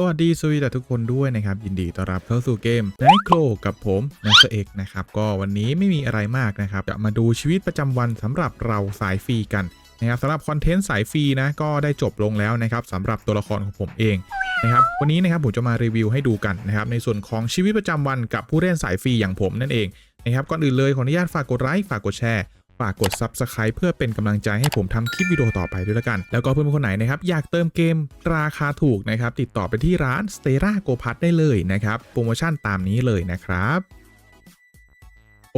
สวัสดีสวีดัทุกคนด้วยนะครับ ยินดีต้อนรับเข้าสู่เกม n i g h t c l o กับผมนัสเอกนะครับ ก็วันนี้ไม่มีอะไรมากนะครับ จะมาดูชีวิตประจำวันสำหรับเราสายฟรีกันนะครับสำหรับคอนเทนต์สายฟรีนะก็ได้จบลงแล้วนะครับสำหรับตัวละครของผมเองนะครับวันนี้นะครับผมจะมารีวิวให้ดูกันนะครับในส่วนของชีวิตประจำวันกับผู้เล่นสายฟรีอย่างผมนั่นเองนะครับก่อนอื่นเลยขออนุญาตฝากกดไลค์ฝากกดแชร์ ฝากกด Subscribe เพื่อเป็นกำลังใจให้ผมทำคลิปวิดีโอต่อไปด้วยละกัน แล้วก็เพื่อนๆคนไหนนะครับอยากเติมเกมราคาถูกนะครับติดต่อไปที่ร้าน Stera Go p a s ได้เลยนะครับโปรโมชั่นตามนี้เลยนะครับ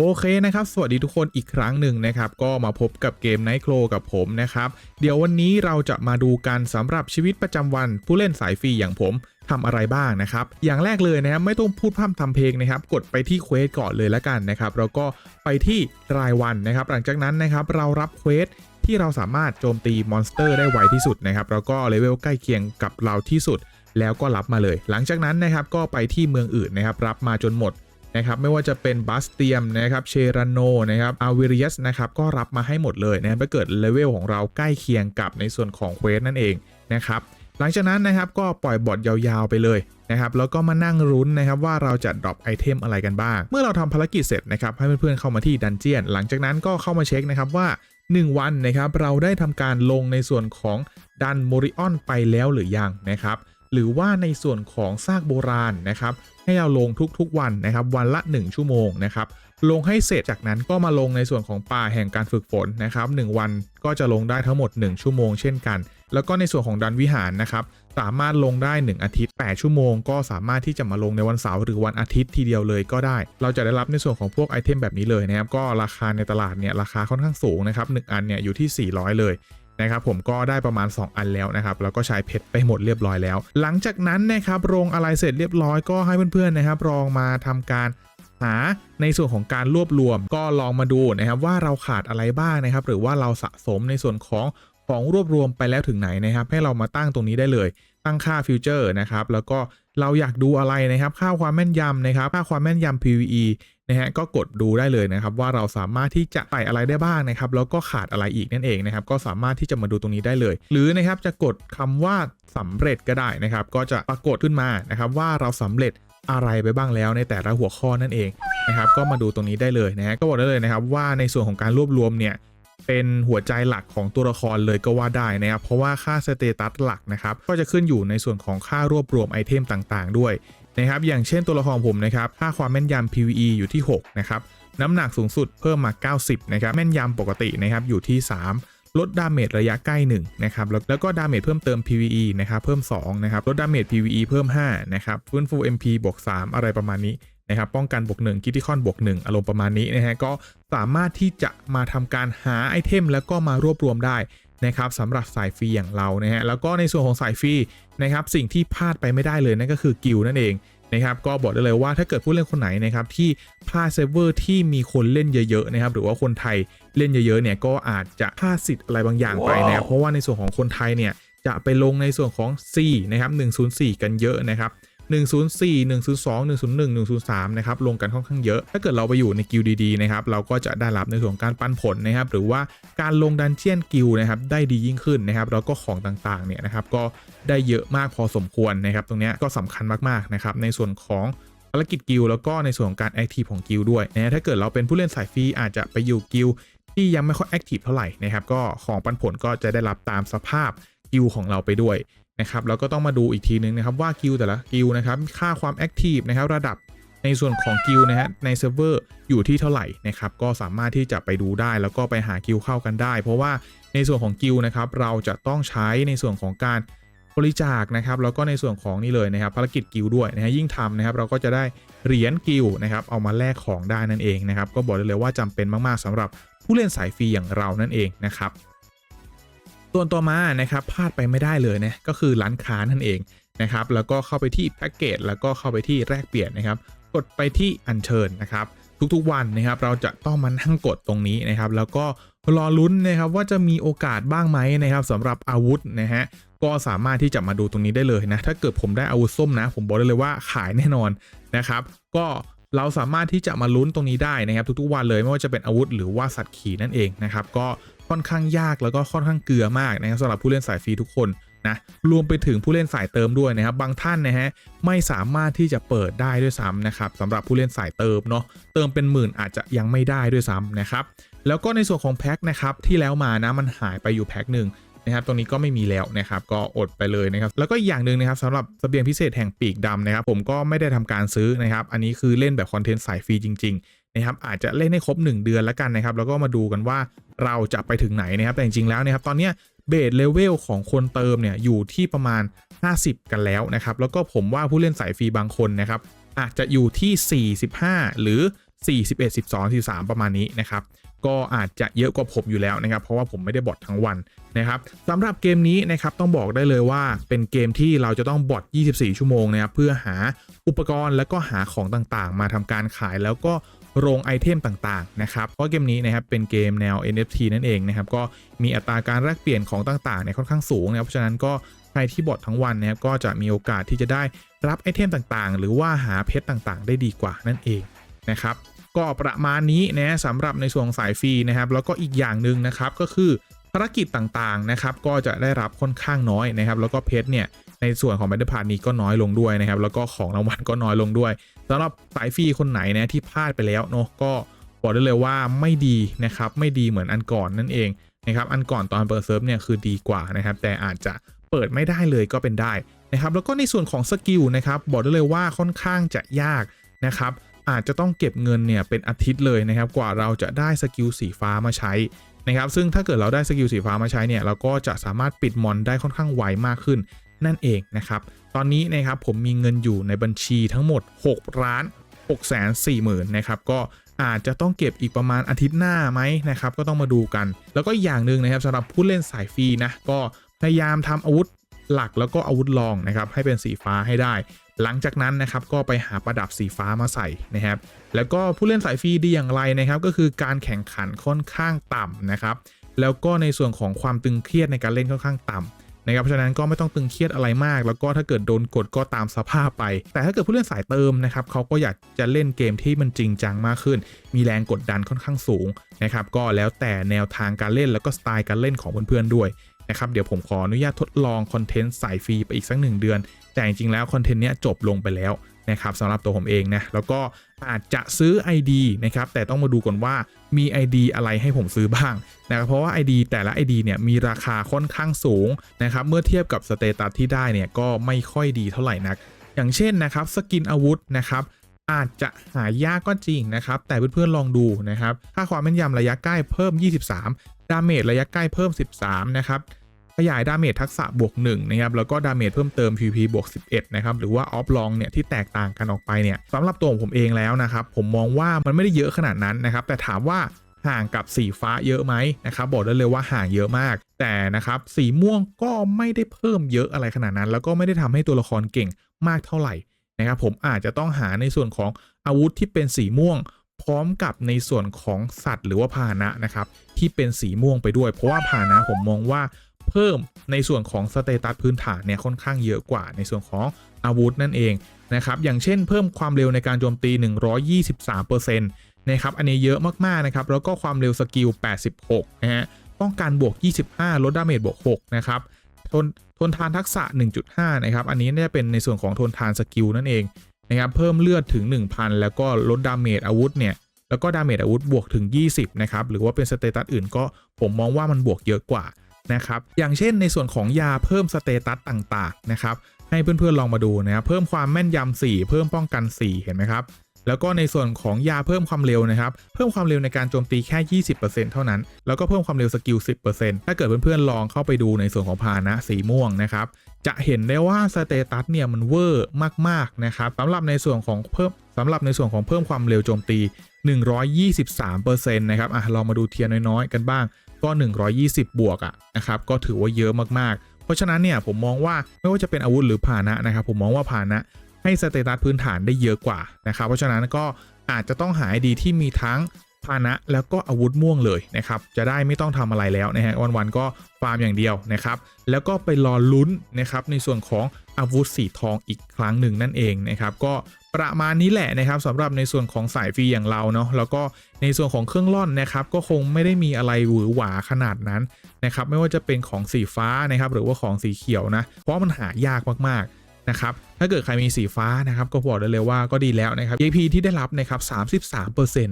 โอเคนะครับ สวัสดีทุกคนอีกครั้งหนึ่งนะครับ ก็มาพบกับเกม Night Crow กับผมนะครับ เดี๋ยววันนี้เราจะมาดูกันสำหรับชีวิตประจำวันผู้เล่นสายฟรีอย่างผมทำอะไรบ้างนะครับ อย่างแรกเลยนะครับไม่ต้องพูดพร่ำทำเพลงนะครับ กดไปที่เควสก่อนเลยละกันนะครับ แล้วก็ไปที่รายวันนะครับ หลังจากนั้นนะครับเรารับเควสที่เราสามารถโจมตีมอนสเตอร์ได้ไวที่สุดนะครับ แล้วก็เลเวลใกล้เคียงกับเราที่สุด แล้วก็รับมาเลย หลังจากนั้นนะครับก็ไปที่เมืองอื่นนะครับ รับมาจนหมด นะครับไม่ว่าจะเป็นบัสเตียมนะครับเชรานโนนะครับอาวิริยสนะครับก็รับมาให้หมดเลยนะครับถ้าเกิดเลเวลของเราใกล้เคียงกับในส่วนของเควสนั่นเองนะครับหลังจากนั้นนะครับก็ปล่อยบอทยาวๆไปเลยนะครับแล้วก็มานั่งรุ้นนะครับว่าเราจะดรอปไอเทมอะไรกันบ้าง เมื่อเราทำภารกิจเสร็จนะครับให้เพื่อนๆเข้ามาที่ดันเจียน หลังจากนั้นก็เข้ามาเช็คนะครับว่า 1 วันนะครับเราได้ทำการลงในส่วนของดันโมริออนไปแล้วหรือยังนะครับ หรือว่าในส่วนของซากโบราณนะครับ ให้เราลงทุกๆวันนะครับ วันละ 1 ชั่วโมงนะครับ ลงให้เสร็จจากนั้นก็มาลงในส่วนของป่าแห่งการฝึกฝนนะครับ 1 วันก็จะลงได้ทั้งหมด 1 ชั่วโมงเช่นกัน แล้วก็ในส่วนของดันวิหารนะครับ สามารถลงได้ 1 อาทิตย์ 8 ชั่วโมง ก็สามารถที่จะมาลงในวันเสาร์หรือวันอาทิตย์ทีเดียวเลยก็ได้ เราจะได้รับในส่วนของพวกไอเทมแบบนี้เลยนะครับ ก็ราคาในตลาดเนี่ยราคาค่อนข้างสูงนะครับหนึ่งอันเนี่ยอยู่ที่ 400 เลย นะครับผมก็ได้ประมาณ 2 อันแล้วนะครับแล้วก็ใช้เพชรไปหมดเรียบร้อยแล้ว หลังจากนั้นนะครับลงอะไรเสร็จเรียบร้อยก็ให้เพื่อนๆนะครับลองมาทำการหาในส่วนของการรวบรวมก็ลองมาดูนะครับว่าเราขาดอะไรบ้างนะครับ หรือว่าเราสะสมในส่วนของ ของรวบรวมไปแล้วถึงไหนนะครับ ให้เรามาตั้งตรงนี้ได้เลย ตั้งค่าฟิวเจอร์นะครับ แล้วก็เราอยากดูอะไรนะครับ ค่าความแม่นยำนะครับ ค่าความแม่นยำ PVE นะฮะก็กดดูได้เลยนะครับ ว่าเราสามารถที่จะใส่อะไรได้บ้างนะครับ แล้วก็ขาดอะไรอีกนั่นเองนะครับ ก็สามารถที่จะมาดูตรงนี้ได้เลย หรือนะครับจะกดคำว่าสำเร็จก็ได้นะครับ ก็จะปรากฏขึ้นมานะครับว่าเราสำเร็จอะไรไปบ้างแล้วในแต่ละหัวข้อนั่นเองนะครับ ก็มาดูตรงนี้ได้เลยนะฮะก็บอกได้เลยนะครับว่าในส่วนของการรวบรวมเนี่ย เป็นหัวใจหลักของตัวละครเลยก็ว่าได้นะครับ เพราะว่าค่าสเตตัสหลักนะครับ ก็จะขึ้นอยู่ในส่วนของค่ารวบรวมไอเทมต่างๆ ด้วยนะครับ อย่างเช่นตัวละครผมนะครับ ค่าความแม่นยำ PVE อยู่ที่ 6 นะครับ น้ำหนักสูงสุดเพิ่มมา 90 นะครับ แม่นยำปกตินะครับอยู่ที่ 3 ลดดาเมจระยะใกล้1นะครับ แล้วก็ดาเมจเพิ่มเติม PVE นะครับ เพิ่ม 2 นะครับ ลดดาเมจ PVE เพิ่ม 5 นะครับ ฟื้นฟู MP บวก 3 อะไรประมาณนี้ นะครับป้องกันบวก1คิติคอนบวก1อารมณ์ประมาณนี้นะฮะก็สามารถที่จะมาทำการหาไอเทมแล้วก็มารวบรวมได้นะครับสำหรับสายฟรีอย่างเรานะฮะแล้วก็ในส่วนของสายฟรีนะครับสิ่งที่พลาดไปไม่ได้เลยนั่นก็คือกิลนั่นเองนะครับก็บอกได้เลยว่าถ้าเกิดผู้เล่นคนไหนนะครับที่พลาดเซิร์ฟเวอร์ที่มีคนเล่นเยอะๆนะครับหรือว่าคนไทยเล่นเยอะๆเนี่ยก็อาจจะพลาดสิทธิ์อะไรบางอย่างไปนะครับเพราะว่าในส่วนของคนไทยเนี่ยจะไปลงในส่วนของ C นะครับ104 กันเยอะนะครับ 104 102 101 103 นะครับ ลงกันค่อนข้างเยอะ ถ้าเกิดเราไปอยู่ในกิลดีๆนะครับ เราก็จะได้รับในส่วนของการปันผลนะครับ หรือว่าการลงดันเจียนกิลนะครับ ได้ดียิ่งขึ้นนะครับ แล้วก็ของต่างๆ เนี่ยนะครับ ก็ได้เยอะมากพอสมควรนะครับ ตรงนี้ก็สำคัญมากๆ นะครับ ในส่วนของภารกิจกิลแล้วก็ในส่วนของการแอคทีฟของกิลด้วยนะ ถ้าเกิดเราเป็นผู้เล่นสายฟรีอาจจะไปอยู่กิลที่ยังไม่ค่อยแอคทีฟเท่าไหร่นะครับ ก็ของปันผลก็จะได้รับตามสภาพกิลของเราไปด้วย นะครับแล้วก็ต้องมาดูอีกทีนึงนะครับว่ากิลแต่ละกิลนะครับค่าความแอคทีฟนะครับระดับในส่วนของกิลนะฮะในเซิร์ฟเวอร์อยู่ที่เท่าไหร่นะครับก็สามารถที่จะไปดูได้แล้วก็ไปหากิลเข้ากันได้ เพราะว่าในส่วนของกิลนะครับเราจะต้องใช้ในส่วนของการบริจาคนะครับแล้วก็ในส่วนของนี่เลยนะครับภารกิจกิลด้วยนะฮะยิ่งทำนะครับเราก็จะได้เหรียญกิลนะครับเอามาแลกของได้นั่นเองนะครับก็บอกได้เลยว่าจำเป็นมากๆสำหรับผู้เล่นสายฟรีอย่างเรานั่นเองนะครับ ส่วนต่อมานะครับพลาดไปไม่ได้เลยนะก็คือร้านค้านั่นเองนะครับแล้วก็เข้าไปที่แพ็กเกจแล้วก็เข้าไปที่แลกเปลี่ยนนะครับ กดไปที่อัญเชิญนะครับ ทุกๆวันนะครับเราจะต้องมานั่งกดตรงนี้นะครับ แล้วก็รอลุ้นนะครับว่าจะมีโอกาสบ้างไหมนะครับสำหรับอาวุธนะฮะก็สามารถที่จะมาดูตรงนี้ได้เลยนะ ถ้าเกิดผมได้อาวุธส้มนะ ผมบอกได้เลยว่าขายแน่นอนนะครับ ก็ เราสามารถที่จะมาลุ้นตรงนี้ได้นะครับ ทุกๆวันเลยไม่ว่าจะเป็นอาวุธหรือว่าสัตว์ขี่นั่นเองนะครับก็ค่อนข้างยากแล้วก็ค่อนข้างเกลือมากนะครับสำหรับผู้เล่นสายฟรีทุกคนนะรวมไปถึงผู้เล่นสายเติมด้วยนะครับ บางท่านนะฮะไม่สามารถที่จะเปิดได้ด้วยซ้ำนะครับสำหรับผู้เล่นสายเติมเนาะเติมเป็นหมื่นอาจจะยังไม่ได้ด้วยซ้ำนะครับแล้วก็ในส่วนของแพ็คนะครับที่แล้วมานะมันหายไปอยู่แพ็คหนึ่ง นะครับตรงนี้ก็ไม่มีแล้วนะครับก็อดไปเลยนะครับแล้วก็อีกอย่างหนึ่งนะครับสำหรับเสบียงพิเศษแห่งปีกดำนะครับผมก็ไม่ได้ทำการซื้อนะครับอันนี้คือเล่นแบบคอนเทนต์สายฟรีจริงๆนะครับอาจจะเล่นให้ครบ 1 เดือนแล้วกันนะครับแล้วก็มาดูกันว่าเราจะไปถึงไหนนะครับแต่จริงๆแล้วนะครับตอนนี้เบสเลเวลของคนเติมเนี่ยอยู่ที่ประมาณ 50 กันแล้วนะครับแล้วก็ผมว่าผู้เล่นสายฟรีบางคนนะครับอาจจะอยู่ที่ 45 หรือ 41 12 13 ประมาณนี้นะครับ ก็อาจจะเยอะกว่าผมอยู่แล้วนะครับ เพราะว่าผมไม่ได้บอททั้งวันนะครับสำหรับเกมนี้นะครับต้องบอกได้เลยว่าเป็นเกมที่เราจะต้องบอท24 ชั่วโมงนะครับเพื่อหาอุปกรณ์แล้วก็หาของต่างๆ มาทำการขายแล้วก็โรงไอเทมต่างๆนะครับ เพราะเกมนี้นะครับเป็นเกมแนว NFT นั่นเองนะครับ ก็มีอัตราการแลกเปลี่ยนของต่างๆเนี่ยค่อนข้างสูงนะครับ เพราะฉะนั้นก็ใครที่บอททั้งวันนะครับก็จะมีโอกาสที่จะได้รับไอเทมต่างๆ หรือว่าหาเพชรต่างๆ ได้ดีกว่านั่นเอง นะครับก็ประมาณนี้นะสำหรับในส่วนสายฟรีนะครับแล้วก็อีกอย่างหนึ่งนะครับก็คือภารกิจต่างๆนะครับก็จะได้รับค่อนข้างน้อยนะครับแล้วก็เพชรเนี่ยในส่วนของแบตเตอร์พาร์นี้ก็น้อยลงด้วยนะครับแล้วก็ของรางวัลก็น้อยลงด้วยสำหรับสายฟรีคนไหนนะที่พลาดไปแล้วเนาะก็บอกได้เลยว่าไม่ดีนะครับไม่ดีเหมือนอันก่อนนั่นเองนะครับอันก่อนตอนเปิดเซิร์ฟเนี่ยคือดีกว่านะครับแต่อาจจะเปิดไม่ได้เลยก็เป็นได้นะครับแล้วก็ในส่วนของสกิลนะครับบอกได้เลยว่าค่อนข้างจะยากนะครับ อาจจะต้องเก็บเงินเนี่ยเป็นอาทิตย์เลยนะครับกว่าเราจะได้สกิลสีฟ้ามาใช้นะครับซึ่งถ้าเกิดเราได้สกิลสีฟ้ามาใช้เนี่ยเราก็จะสามารถปิดมอนได้ค่อนข้างไวมากขึ้นนั่นเองนะครับตอนนี้นะครับผมมีเงินอยู่ในบัญชีทั้งหมด 6 ล้าน6แสน4หมื่นนะครับก็อาจจะต้องเก็บอีกประมาณอาทิตย์หน้าไหมนะครับก็ต้องมาดูกัน แล้วก็อย่างหนึ่งนะครับสำหรับผู้เล่นสายฟรีนะก็พยายามทำอาวุธหลักแล้วก็อาวุธรองนะครับให้เป็นสีฟ้าให้ได้ หลังจากนั้นนะครับก็ไปหาประดับสีฟ้ามาใส่นะครับแล้วก็ผู้เล่นสายฟรีดีอย่างไรนะครับก็คือการแข่งขันค่อนข้างต่ำนะครับแล้วก็ในส่วนของความตึงเครียดในการเล่นค่อนข้างต่ำนะครับเพราะฉะนั้นก็ไม่ต้องตึงเครียดอะไรมาก แล้วก็ถ้าเกิดโดนกดก็ตามสภาพไป แต่ถ้าเกิดผู้เล่นสายเติมนะครับเขาก็อยากจะเล่นเกมที่มันจริงจังมากขึ้น มีแรงกดดันค่อนข้างสูงนะครับก็แล้วแต่แนวทางการเล่นแล้วก็สไตล์การเล่นของเพื่อนๆด้วย นะครับเดี๋ยวผมขออนุญาตทดลองคอนเทนต์สายฟรีไปอีกสักหนึ่งเดือน แต่จริงๆแล้วคอนเทนต์เนี้ยจบลงไปแล้วนะครับสำหรับตัวผมเองนะแล้วก็อาจจะซื้อ ID นะครับแต่ต้องมาดูก่อนว่ามี ID อะไรให้ผมซื้อบ้างนะครับเพราะว่า ID แต่ละ ID เนี่ยมีราคาค่อนข้างสูงนะครับเมื่อเทียบกับสเตตัสที่ได้เนี่ยก็ไม่ค่อยดีเท่าไหร่นัก อย่างเช่นนะครับสกินอาวุธนะครับอาจจะหายากก็จริงนะครับ แต่เพื่อนๆลองดูนะครับค่าความแม่นยำระยะใกล้เพิ่ม 23 ดาเมจระยะใกล้เพิ่ม 13 นะครับ ขยายดาเมจทักษะบวก1นะครับแล้วก็ดาเมจเพิ่มเติม PVP บวก11นะครับหรือว่าออฟลองเนี่ยที่แตกต่างกันออกไปเนี่ยสำหรับตัวของผมเองแล้วนะครับผมมองว่ามันไม่ได้เยอะขนาดนั้นนะครับแต่ถามว่าห่างกับสีฟ้าเยอะไหมนะครับบอกได้เลยว่าห่างเยอะมาก แต่นะครับสีม่วงก็ไม่ได้เพิ่มเยอะอะไรขนาดนั้น แล้วก็ไม่ได้ทำให้ตัวละครเก่งมากเท่าไหร่นะครับผมอาจจะต้องหาในส่วนของอาวุธที่เป็นสีม่วง พร้อมกับในส่วนของสัตว์ หรือว่าพาหนะนะครับที่เป็นสีม่วงไปด้วย เพราะว่าพาหนะผมมองว่า เพิ่มในส่วนของสเตตัสพื้นฐานเนี่ยค่อนข้างเยอะกว่าในส่วนของอาวุธนั่นเองนะครับอย่างเช่นเพิ่มความเร็วในการโจมตี 123%นะครับอันนี้เยอะมากๆนะครับแล้วก็ความเร็วสกิล 86 นะฮะป้องกันบวก 25 ลดดาเมจบวก 6 นะครับทนทนทานทักษะ 1.5 นะครับ อันนี้เนี่ยเป็นในส่วนของทนทานสกิลนั่นเองนะครับเพิ่มเลือดถึง 1,000 แล้วก็ลดดาเมจอาวุธเนี่ยแล้วก็ดาเมจอาวุธบวกถึง 20 นะครับ หรือว่าเป็นสเตตัสอื่นก็ผมมองว่ามันบวกเยอะกว่า นะครับ อย่างเช่นในส่วนของยาเพิ่มสเตตัสต่างๆนะครับ ให้เพื่อนๆลองมาดูนะครับเพิ่มความแม่นยำ4เพิ่มป้องกัน 4 เห็นไหมครับ แล้วก็ในส่วนของยาเพิ่มความเร็วนะครับ เพิ่มความเร็วในการโจมตีแค่ 20%เท่านั้น แล้วก็เพิ่มความเร็วสกิล 10%ถ้าเกิดเพื่อนๆลองเข้าไปดูในส่วนของพานะสีม่วงนะครับ จะเห็นได้ว่าสเตตัสเนี่ยมันเวอร์มากๆนะครับสำหรับในส่วนของเพิ่มสำหรับในส่วนของเพิ่มความเร็วโจมตี 123%นะครับอะลองมาดูเทียร์น้อยๆกันบ้างก็ 120 บวกอะนะครับก็ถือว่าเยอะมากๆ เพราะฉะนั้นเนี่ยผมมองว่าไม่ว่าจะเป็นอาวุธหรือพานะนะครับผมมองว่าพานะให้สเตตัสพื้นฐานได้เยอะกว่านะครับเพราะฉะนั้นก็อาจจะต้องหาดีที่มีทั้ง พาหนะแล้วก็อาวุธม่วงเลยนะครับจะได้ไม่ต้องทำอะไรแล้วนะฮะวันๆก็ฟาร์มอย่างเดียวนะครับแล้วก็ไปรอลุ้นนะครับในส่วนของอาวุธสีทองอีกครั้งหนึ่งนั่นเองนะครับก็ประมาณนี้แหละนะครับสำหรับในส่วนของสายฟรีอย่างเราเนาะแล้วก็ในส่วนของเครื่องร่อนนะครับก็คงไม่ได้มีอะไรหวือหวาขนาดนั้นนะครับไม่ว่าจะเป็นของสีฟ้านะครับหรือว่าของสีเขียวนะเพราะมันหายากมากๆ นะครับถ้าเกิดใครมีสีฟ้านะครับก็บอกได้เลยว่าก็ดีแล้วนะครับ AP ที่ได้รับนะครับ33%น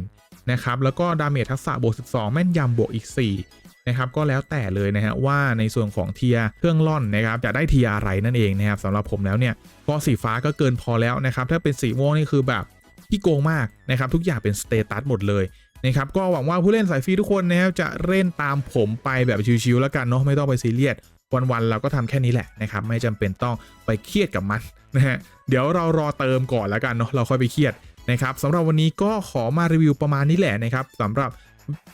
ะครับแล้วก็ดาเมจทักษะบวก12 แม่นยำบวกอีก 4 นะครับ ก็แล้วแต่เลยนะฮะว่าในส่วนของเทียเครื่องล่อนนะครับจะได้เทียอะไรนั่นเองนะครับสำหรับผมแล้วเนี่ยก็สีฟ้าก็เกินพอแล้วนะครับถ้าเป็นสีม่วงนี่คือแบบที่โกงมากนะครับทุกอย่างเป็นสเตตัสหมดเลยนะครับก็หวังว่าผู้เล่นสายฟรีทุกคนนะครับจะเล่นตามผมไปแบบชิวๆแล้วกันเนาะไม่ต้องไปซีเรียส วันๆเราก็ทำแค่นี้แหละนะครับไม่จำเป็นต้องไปเครียดกับมันนะฮะเดี๋ยวเรารอเติมก่อนแล้วกันเนาะเราค่อยไปเครียดนะครับสำหรับวันนี้ก็ขอมารีวิวประมาณนี้แหละนะครับสำหรับ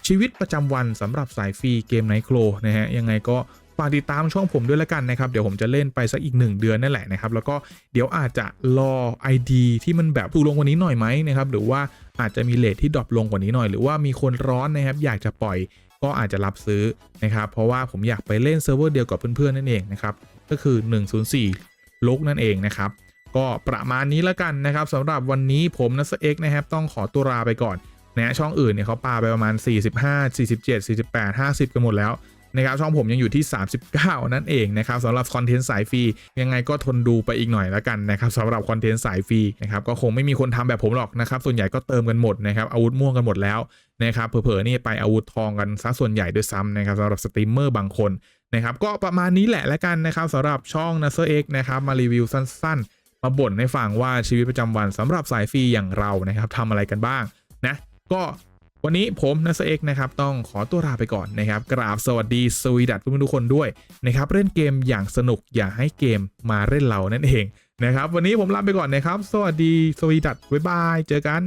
ชีวิตประจำวันสำหรับสายฟรีเกมไนโครนะฮะยังไงก็ฝากติดตามช่องผมด้วยละกันนะครับ เดี๋ยวผมจะเล่นไปสักอีก 1 เดือนนั่นแหละนะครับ แล้วก็เดี๋ยวอาจจะรอ ID ที่มันแบบถูกลงกว่านี้หน่อยไหมนะครับ หรือว่าอาจจะมีเลทที่ดรอปลงกว่านี้หน่อย หรือว่ามีคนร้อนนะครับ อยากจะปล่อย ก็อาจจะรับซื้อนะครับ เพราะว่าผมอยากไปเล่นเซิร์ฟเวอร์เดียวกับเพื่อนๆนั่นเองนะครับ ก็คือ 104ลกนั่นเองนะครับ ก็ประมาณนี้แล้วกันนะครับสำหรับวันนี้ผมนัสเอ็กนะครับต้องขอตัวลาไปก่อนนะช่องอื่นเนี่ยเขาปาไปประมาณ 45 47 48 50 กันหมดแล้ว นะครับช่องผมยังอยู่ที่ 39 นั่นเองนะครับสำหรับคอนเทนต์สายฟรียังไงก็ทนดูไปอีกหน่อยแล้วกันนะครับสำหรับคอนเทนต์สายฟรีนะครับก็คงไม่มีคนทำแบบผมหรอกนะครับส่วนใหญ่ก็เติมกันหมดนะครับอาวุธม่วงกันหมดแล้วนะครับเผลอๆนี่ไปอาวุธทองกันซะส่วนใหญ่ด้วยซ้ำนะครับสำหรับสตรีมเมอร์บางคนนะครับก็ประมาณนี้แหละแล้วกันนะครับสำหรับช่อง n a s e r X นะครับมารีวิวสั้นๆ มาบ่นให้ฟังว่าชีวิตประจำวันสำหรับสายฟรีอย่างเรานะครับทำอะไรกันบ้างนะก็ วันนี้ผมนัสเอกนะครับต้องขอตัวลาไปก่อนนะครับ กราบสวัสดีสวีดัตเพื่อนๆทุกคนด้วยนะครับเล่นเกมอย่างสนุกอย่าให้เกมมาเล่นเรานั่นเองนะครับ วันนี้ผมลาไปก่อนนะครับ สวัสดีสวีดัตบ๊ายบาย เจอกัน